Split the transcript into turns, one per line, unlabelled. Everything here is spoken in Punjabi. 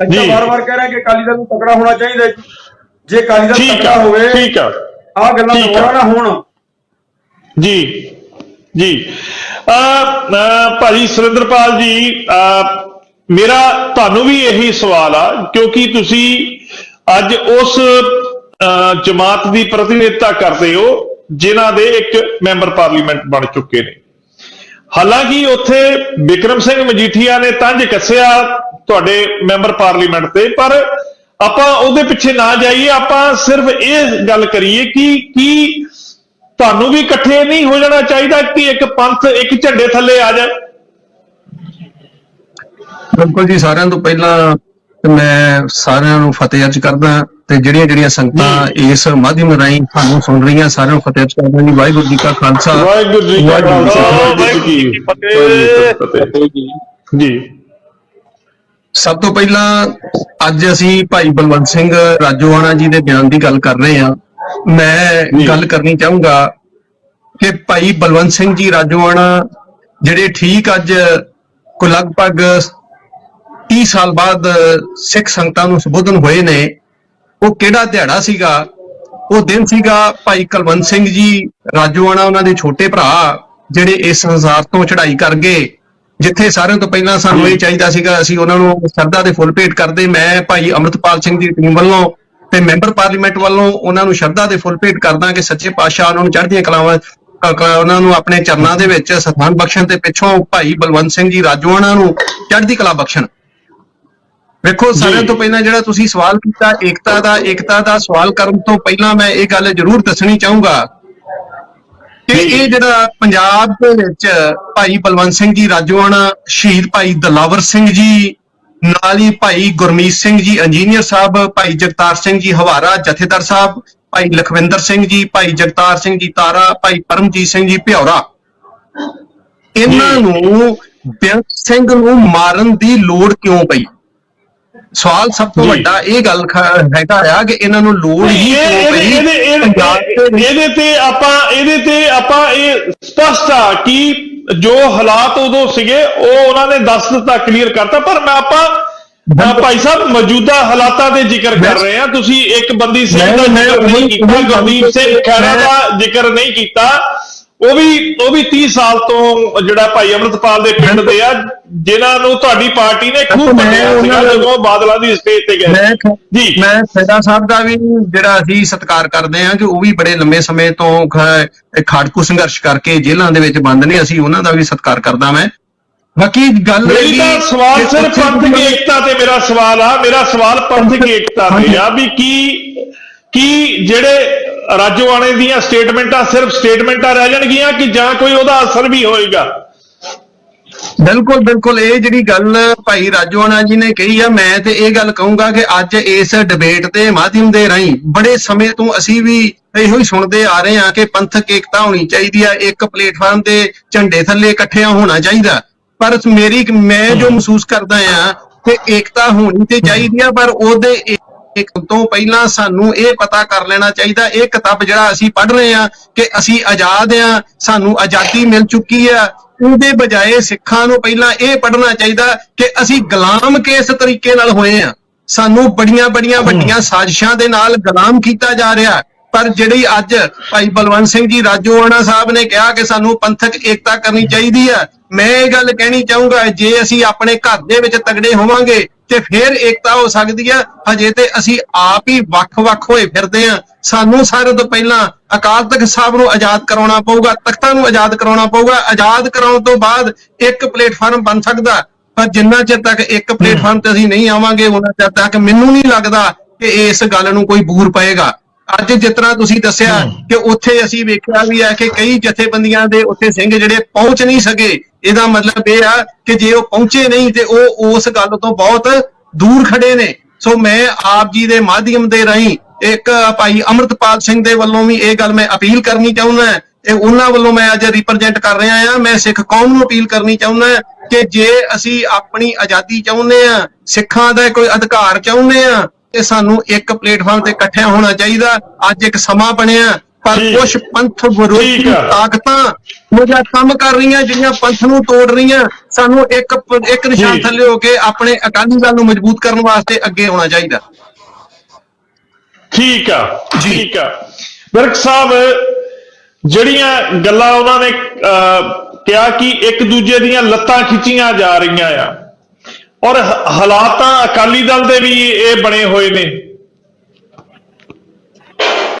ਅੱਛਾ। ਵਾਰ-ਵਾਰ ਕਹਿ ਰਿਹਾ ਕਿ ਅਕਾਲੀ ਦਲ ਨੂੰ ਤਕੜਾ ਹੋਣਾ ਚਾਹੀਦਾ ਹੈ। ਜੇ ਅਕਾਲੀ ਦਲ
ਠੀਕ
ਤਕੜਾ
ਆ
ਹੋਵੇ
ਠੀਕ ਆ
ਆਹ ਗੱਲਾਂ
ਠੀਕ ਆ।
ਦੁਬਾਰਾ ਨਾ ਹੋਣ
ਜੀ ਜੀ ਅ ਅ, ਭਾਜੀ ਸੁਰਿੰਦਰਪਾਲ ਜੀ ਅ, ਮੇਰਾ ਤੁਹਾਨੂੰ ਵੀ ਇਹੀ ਸਵਾਲ ਆ ਕਿਉਂਕਿ ਤੁਸੀਂ ਅੱਜ ਉਸ ਅ, ਜਮਾਤ ਦੀ ਪ੍ਰਤੀਨਿਧਤਾ ਕਰਦੇ ਹੋ ਜਿਨ੍ਹਾਂ ਦੇ ਇੱਕ ਮੈਂਬਰ ਪਾਰਲੀਮੈਂਟ ਬਣ ਚੁੱਕੇ ਨੇ ਹਾਲਾਂਕਿ ਉੱਥੇ ਵਿਕਰਮ ਸਿੰਘ ਮਜੀਠੀਆ ਨੇ ਤੰਜ ਕੱਸਿਆ ਤੁਹਾਡੇ ਮੈਂਬਰ ਪਾਰਲੀਮੈਂਟ ਤੇ ਪਰ ਆਪਾਂ ਉਹਦੇ ਪਿੱਛੇ ਨਾ ਜਾਈਏ ਆਪਾਂ ਸਿਰਫ ਇਹ ਗੱਲ ਕਰੀਏ ਕਿ ਕੀ ਤੁਹਾਨੂੰ ਵੀ ਇਕੱਠੇ ਨਹੀਂ ਹੋ ਜਾਣਾ ਚਾਹੀਦਾ ਕਿ ਇੱਕ ਪੰਥ ਇੱਕ ਝੰਡੇ ਥੱਲੇ ਆ ਜਾਏ?
ਬਿਲਕੁਲ ਜੀ ਸਾਰਿਆਂ ਤੋਂ ਪਹਿਲਾਂ ਤੇ ਮੈਂ ਸਾਰਿਆਂ ਨੂੰ ਫਤਿਹ ਅਰਜ ਕਰਦਾ ਤੇ ਜਿਹੜੀਆਂ ਜਿਹੜੀਆਂ ਸੰਗਤਾਂ ਇਸ ਮਾਧਿਅਮ ਰਾਹੀਂ ਸਾਨੂੰ ਸੁਣ ਰਹੀਆਂ ਸਾਰਿਆਂ ਨੂੰ ਫਤਿਹ ਅਰਜ ਕਰਦਾ ਜੀ। ਵਾਹਿਗੁਰੂ ਜੀ ਕਾ ਖਾਲਸਾ।
ਵਾਹਿਗੁਰੂ ਜੀ ਕੀ
ਫਤਿਹ।
ਜੀ।
ਸਭ ਤੋਂ ਪਹਿਲਾਂ ਅੱਜ ਅਸੀਂ ਭਾਈ ਬਲਵੰਤ ਸਿੰਘ ਰਾਜੋਆਣਾ ਜੀ ਦੇ ਬਿਆਨ ਦੀ ਗੱਲ ਕਰ ਰਹੇ ਹਾਂ। ਮੈਂ। ਗੱਲ ਕਰਨੀ ਚਾਹੂੰਗਾ ਕਿ ਭਾਈ ਬਲਵੰਤ ਸਿੰਘ ਜੀ ਰਾਜੋਆਣਾ ਜਿਹੜੇ ਠੀਕ ਅੱਜ ਕੋ ਲਗਭਗ 30 ਸਾਲ ਬਾਅਦ ਸਿੱਖ ਸੰਗਤਾਂ ਨੂੰ ਸੰਬੋਧਨ ਹੋਏ ਨੇ ਉਹ ਕਿਹੜਾ ਦਿਹਾੜਾ ਸੀਗਾ? ਉਹ ਦਿਨ ਸੀਗਾ ਭਾਈ ਕੁਲਵੰਤ ਸਿੰਘ ਜੀ ਰਾਜੋਆਣਾ ਉਹਨਾਂ ਦੇ ਛੋਟੇ ਭਰਾ ਜਿਹੜੇ ਇਸ ਸੰਸਾਰ ਤੋਂ ਚੜ੍ਹਾਈ ਕਰ ਗਏ। ਜਿੱਥੇ ਸਾਰਿਆਂ ਤੋਂ ਪਹਿਲਾਂ ਸਾਨੂੰ ਇਹ ਚਾਹੀਦਾ ਸੀਗਾ ਅਸੀਂ ਉਹਨਾਂ ਨੂੰ ਸ਼ਰਧਾ ਦੇ ਫੁੱਲ ਭੇਟ ਕਰਦੇ। ਮੈਂ ਭਾਈ ਅਮਰਤਪਾਲ ਸਿੰਘ ਦੀ ਟੀਮ ਵੱਲੋਂ ਤੇ ਮੈਂਬਰ ਪਾਰਲੀਮੈਂਟ ਵੱਲੋਂ ਉਹਨਾਂ ਨੂੰ ਸ਼ਰਧਾ ਦੇ ਫੁੱਲ ਭੇਟ ਕਰਦਾ ਕਿ ਸੱਚੇ ਪਾਤਸ਼ਾਹ ਉਹਨਾਂ ਨੂੰ ਚੜ੍ਹਦੀਆਂ ਕਲਾਵਾਂ ਉਹਨਾਂ ਨੂੰ ਆਪਣੇ ਚਰਨਾਂ ਦੇ ਵਿੱਚ ਸਥਾਨ ਬਖਸ਼ਣ ਤੇ ਪਿੱਛੋਂ ਭਾਈ ਬਲਵੰਤ ਸਿੰਘ ਜੀ ਰਾਜੋਆਣਾ ਨੂੰ ਚੜ੍ਹਦੀ ਕਲਾ ਬਖਸ਼ਣ। ਵੇਖੋ ਸਾਰਿਆਂ ਤੋਂ ਪਹਿਲਾਂ ਜਿਹੜਾ ਤੁਸੀਂ ਸਵਾਲ ਕੀਤਾ ਏਕਤਾ ਦਾ ਏਕਤਾ ਦਾ ਸਵਾਲ ਕਰਨ ਤੋਂ ਪਹਿਲਾਂ ਮੈਂ ਇਹ ਗੱਲ ਜ਼ਰੂਰ ਦੱਸਣੀ ਚਾਹੂੰਗਾ ਕਿ ਇਹ ਜਿਹੜਾ ਪੰਜਾਬ ਦੇ ਵਿੱਚ ਭਾਈ ਬਲਵੰਤ ਸਿੰਘ ਜੀ ਰਾਜੋਆਣਾ ਸ਼ਹੀਦ ਭਾਈ ਦਲਾਵਰ ਸਿੰਘ ਜੀ ਨਾਲ ਹੀ ਭਾਈ ਗੁਰਮੀਤ ਸਿੰਘ ਜੀ ਇੰਜੀਨੀਅਰ ਸਾਹਿਬ ਭਾਈ ਜਗਤਾਰ ਸਿੰਘ ਜੀ ਹਵਾਰਾ ਜਥੇਦਾਰ ਸਾਹਿਬ ਭਾਈ ਲਖਵਿੰਦਰ ਸਿੰਘ ਜੀ ਭਾਈ ਜਗਤਾਰ ਸਿੰਘ ਜੀ ਤਾਰਾ ਭਾਈ ਪਰਮਜੀਤ ਸਿੰਘ ਜੀ ਭਿਉਰਾ ਇਹਨਾਂ ਨੂੰ ਬੇਅੰਤ ਸਿੰਘ ਨੂੰ ਮਾਰਨ ਦੀ ਲੋੜ ਕਿਉਂ ਪਈ? ਸਵਾਲ ਸਭ ਤੋਂ। ਵੱਡਾ ਇਹ ਗੱਲ ਹੈਗਾ ਆ ਕਿ ਇਹਨਾਂ ਨੂੰ ਲੋੜ ਹੀ ਕਿਉਂ ਪਈ?
ਇਹਦੇ- ਤੇ ਆਪਾਂ ਇਹਦੇ ਤੇ ਆਪਾਂ ਇਹ ਸਪਸ਼ਟ ਆ ਕਿ ਜੋ ਹਾਲਾਤ ਉਦੋਂ ਸੀਗੇ ਉਹ ਉਹਨਾਂ ਨੇ ਦੱਸ ਦਿੱਤਾ ਕਲੀਅਰ ਕਰਤਾ ਪਰ ਮੈਂ ਆਪਾਂ ਭਾਈ ਸਾਹਿਬ ਮੌਜੂਦਾ ਹਾਲਾਤਾਂ ਦੇ ਜ਼ਿਕਰ ਕਰ ਰਹੇ ਆ ਤੁਸੀਂ ਇੱਕ ਬੰਦੀ ਸਿੰਘ ਦਾ ਜ਼ਿਕਰ ਨਹੀਂ ਕੀਤਾ ਗੁਰਦੀਪ ਸਿੰਘ ਖਹਿਰਾ ਦਾ ਜ਼ਿਕਰ ਨਹੀਂ ਕੀਤਾ। ਉਹ ਵੀ ਉਹ ਵੀ 30 ਸਾਲ ਤੋਂ ਜਿਹੜਾ ਭਾਈ ਅਮਰਤਪਾਲ ਦੇ ਪਿੰਡ ਦੇ ਆ ਜਿਨ੍ਹਾਂ ਨੂੰ ਤੁਹਾਡੀ ਪਾਰਟੀ ਨੇ ਖੂਬ ਮੰਨਿਆ ਸੀਗਾ ਜਦੋਂ ਬਾਦਲਾਂ ਦੀ ਸਟੇਜ ਤੇ ਗਏ। ਜੀ।
ਮੈਂ ਸੈਦਾ ਸਾਹਿਬ ਦਾ ਵੀ ਜਿਹੜਾ ਅਸੀਂ ਸਤਿਕਾਰ ਕਰਦੇ ਹਾਂ ਕਿ ਉਹ ਵੀ ਬੜੇ ਲੰਮੇ ਸਮੇਂ ਤੋਂ ਖਾੜਕੂ ਸੰਘਰਸ਼ ਕਰਕੇ ਜੇਲ੍ਹਾਂ ਦੇ ਵਿੱਚ ਬੰਦ ਨੇ ਅਸੀਂ ਉਹਨਾਂ ਦਾ ਵੀ ਸਤਿਕਾਰ ਕਰਦਾ ਮੈਂ। ਬਾਕੀ ਗੱਲ
ਮੇਰੀ ਤਾਂ ਸਵਾਲ ਸਿਰਫ ਪੰਥਕ ਏਕਤਾ ਤੇ ਮੇਰਾ ਸਵਾਲ ਆ ਮੇਰਾ ਸਵਾਲ ਪੰਥਕ ਏਕਤਾ ਤੇ ਆ ਵੀ ਕੀ ਕੀ ਜਿਹੜੇ ਰਾਜੋਆਣੇ ਦੀਆਂ ਸਟੇਟਮੈਂਟਾਂ ਸਿਰਫ ਸਟੇਟਮੈਂਟਾਂ ਰਹਿ ਜਾਣਗੀਆਂ ਕਿ ਜਾਂ ਕੋਈ ਉਹਦਾ ਅਸਰ ਵੀ ਹੋਏਗਾ?
ਬਿਲਕੁਲ ਬਿਲਕੁਲ। ਇਹ ਜਿਹੜੀ ਗੱਲ ਭਾਈ ਰਾਜੋਆਣਾ ਜੀ ਨੇ ਕਹੀ ਆ, ਮੈਂ ਤੇ ਇਹ ਗੱਲ ਕਹੂੰਗਾ ਕਿ ਅੱਜ ਇਸ ਡਿਬੇਟ ਦੇ ਮਾਧਿਅਮ ਦੇ ਰਾਹੀਂ ਬੜੇ ਸਮੇਂ ਤੋਂ ਅਸੀਂ ਵੀ ਇਹੋ ਹੀ ਸੁਣਦੇ ਆ ਰਹੇ ਹਾਂ ਕਿ ਪੰਥਕ ਏਕਤਾ ਹੋਣੀ ਚਾਹੀਦੀ ਆ, ਇੱਕ ਪਲੇਟਫਾਰਮ ਤੇ ਝੰਡੇ ਥੱਲੇ ਇਕੱਠਿਆਂ ਹੋਣਾ ਚਾਹੀਦਾ। ਪਰ ਮੇਰੀ, ਮੈਂ ਜੋ ਮਹਿਸੂਸ ਕਰਦਾ ਆ ਕਿ ਏਕਤਾ ਹੋਣੀ ਤੇ ਚਾਹੀਦੀ ਆ, ਪਰ ਉਹਦੇ ਤੋਂ ਪਹਿਲਾਂ ਸਾਨੂੰ ਇਹ ਪਤਾ ਕਰ ਲੈਣਾ ਚਾਹੀਦਾ ਇਹ ਕਿਤਾਬ ਜਿਹੜਾ ਅਸੀਂ ਪੜ੍ਹ ਰਹੇ ਆ ਕਿ ਅਸੀਂ ਆਜ਼ਾਦ ਆ ਸਾਨੂੰ ਆਜ਼ਾਦੀ ਮਿਲ ਚੁੱਕੀ ਆ ਉਹਦੇ ਬਜਾਏ ਸਿੱਖਾਂ ਨੂੰ ਪਹਿਲਾਂ ਇਹ ਪੜ੍ਹਨਾ ਚਾਹੀਦਾ ਕਿ ਅਸੀਂ ਗੁਲਾਮ ਕਿਸ ਤਰੀਕੇ ਨਾਲ ਹੋਏ ਆ ਸਾਨੂੰ ਬੜੀਆਂ ਬੜੀਆਂ ਵੱਡੀਆਂ ਸਾਜ਼ਿਸ਼ਾਂ ਦੇ ਨਾਲ ਗੁਲਾਮ ਕੀਤਾ ਜਾ ਰਿਹਾ। ਪਰ ਜਿਹੜੀ ਅੱਜ ਭਾਈ ਬਲਵੰਤ ਸਿੰਘ ਜੀ ਰਾਜੋਆਣਾ ਸਾਹਿਬ ਨੇ ਕਿਹਾ ਕਿ ਸਾਨੂੰ ਪੰਥਕ ਏਕਤਾ ਕਰਨੀ ਚਾਹੀਦੀ ਆ ਮੈਂ ਇਹ ਗੱਲ ਕਹਿਣੀ ਚਾਹੂੰਗਾ ਜੇ ਅਸੀਂ ਆਪਣੇ ਘਰ ਦੇ ਵਿੱਚ ਤਗੜੇ ਹੋਵਾਂਗੇ ਤੇ ਫਿਰ ਏਕਤਾ ਹੋ ਸਕਦੀ ਆ। ਹਜੇ ਤੇ ਅਸੀਂ ਆਪ ਹੀ ਵੱਖ-ਵੱਖ ਹੋਏ ਫਿਰਦੇ ਆ। ਸਾਨੂੰ ਸਾਰਿਆਂ ਤੋਂ ਪਹਿਲਾਂ ਅਕਾਲ ਤਖਤ ਸਾਹਿਬ ਨੂੰ ਆਜ਼ਾਦ ਕਰਾਉਣਾ ਪਊਗਾ ਤਖਤਾਂ ਨੂੰ ਆਜ਼ਾਦ ਕਰਾਉਣਾ ਪਊਗਾ। ਆਜ਼ਾਦ ਕਰਾਉਣ ਤੋਂ ਬਾਅਦ ਇੱਕ ਪਲੇਟਫਾਰਮ ਬਣ ਸਕਦਾ ਪਰ ਜਿੰਨਾ ਚਿਰ ਤੱਕ ਇੱਕ ਪਲੇਟਫਾਰਮ ਤੇ ਅਸੀਂ ਨਹੀਂ ਆਵਾਂਗੇ ਉਹਨਾਂ ਚਿਰ ਤੱਕ ਮੈਨੂੰ ਨਹੀਂ ਲੱਗਦਾ ਕਿ ਇਸ ਗੱਲ ਨੂੰ ਕੋਈ ਬੂਰ ਪਏਗਾ। ਅੱਜ ਜਿਸ ਤਰ੍ਹਾਂ ਤੁਸੀਂ ਦੱਸਿਆ ਕਿ ਉੱਥੇ ਅਸੀਂ ਵੇਖਿਆ ਵੀ ਹੈ ਕਿ ਕਈ ਜਥੇਬੰਦੀਆਂ ਦੇ ਉੱਥੇ ਸਿੰਘ ਜਿਹੜੇ ਪਹੁੰਚ ਨਹੀਂ ਸਕੇ ਇਹਦਾ ਮਤਲਬ ਇਹ ਆ ਕਿ ਜੇ ਉਹ ਪਹੁੰਚੇ ਨਹੀਂ ਤੇ ਉਹ ਉਸ ਗੱਲ ਤੋਂ ਬਹੁਤ ਦੂਰ ਖੜੇ ਨੇ। ਸੋ ਮੈਂ ਆਪ ਜੀ ਦੇ ਮਾਧਿਅਮ ਦੇ ਰਾਹੀਂ ਇੱਕ ਭਾਈ ਅਮਰਤਪਾਲ ਸਿੰਘ ਦੇ ਵੱਲੋਂ ਵੀ ਇਹ ਗੱਲ ਮੈਂ ਅਪੀਲ ਕਰਨੀ ਚਾਹੁੰਦਾ ਇਹ ਉਹਨਾਂ ਵੱਲੋਂ ਮੈਂ ਅੱਜ ਰਿਪਰੈਜ਼ੈਂਟ ਕਰ ਰਿਹਾ ਆ ਮੈਂ ਸਿੱਖ ਕੌਮ ਨੂੰ ਅਪੀਲ ਕਰਨੀ ਚਾਹੁੰਦਾ ਕਿ ਜੇ ਅਸੀਂ ਆਪਣੀ ਆਜ਼ਾਦੀ ਚਾਹੁੰਦੇ ਆ ਸਿੱਖਾਂ ਦਾ ਕੋਈ ਅਧਿਕਾਰ ਚਾਹੁੰਦੇ ਆ ਤੇ ਸਾਨੂੰ ਇੱਕ ਪਲੇਟਫਾਰਮ ਤੇ ਇਕੱਠਿਆਂ ਹੋਣਾ ਚਾਹੀਦਾ। ਅੱਜ ਇੱਕ ਸਮਾਂ ਬਣਿਆ ਪਰ। ਕੁਝ ਪੰਥ ਵਿਰੋਧੀ। ਤਾਕਤਾਂ ਮੁਝਾ ਕੰਮ ਕਰ ਰਹੀਆਂ ਜਿਹੜੀਆਂ ਪੰਥ ਨੂੰ ਤੋੜ ਰਹੀਆਂ ਸਾਨੂੰ ਇੱਕ ਇੱਕ ਨਿਸ਼ਾਨ। ਥੱਲੇ ਹੋ ਕੇ ਆਪਣੇ ਅਕਾਲੀ ਦਲ ਨੂੰ ਮਜ਼ਬੂਤ ਕਰਨ ਵਾਸਤੇ ਅੱਗੇ ਆਉਣਾ ਚਾਹੀਦਾ
ਠੀਕ ਆ। ਠੀਕ ਆ ਵਿਰਕ ਸਾਹਿਬ ਜਿਹੜੀਆਂ ਗੱਲਾਂ ਉਹਨਾਂ ਨੇ ਕਿਹਾ ਕਿ ਇੱਕ ਦੂਜੇ ਦੀਆਂ ਲੱਤਾਂ ਖਿੱਚੀਆਂ ਜਾ ਰਹੀਆਂ ਆ ਔਰ ਹਾਲਾਤ ਅਕਾਲੀ ਦਲ ਦੇ ਵੀ ਇਹ ਬਣੇ ਹੋਏ ਨੇ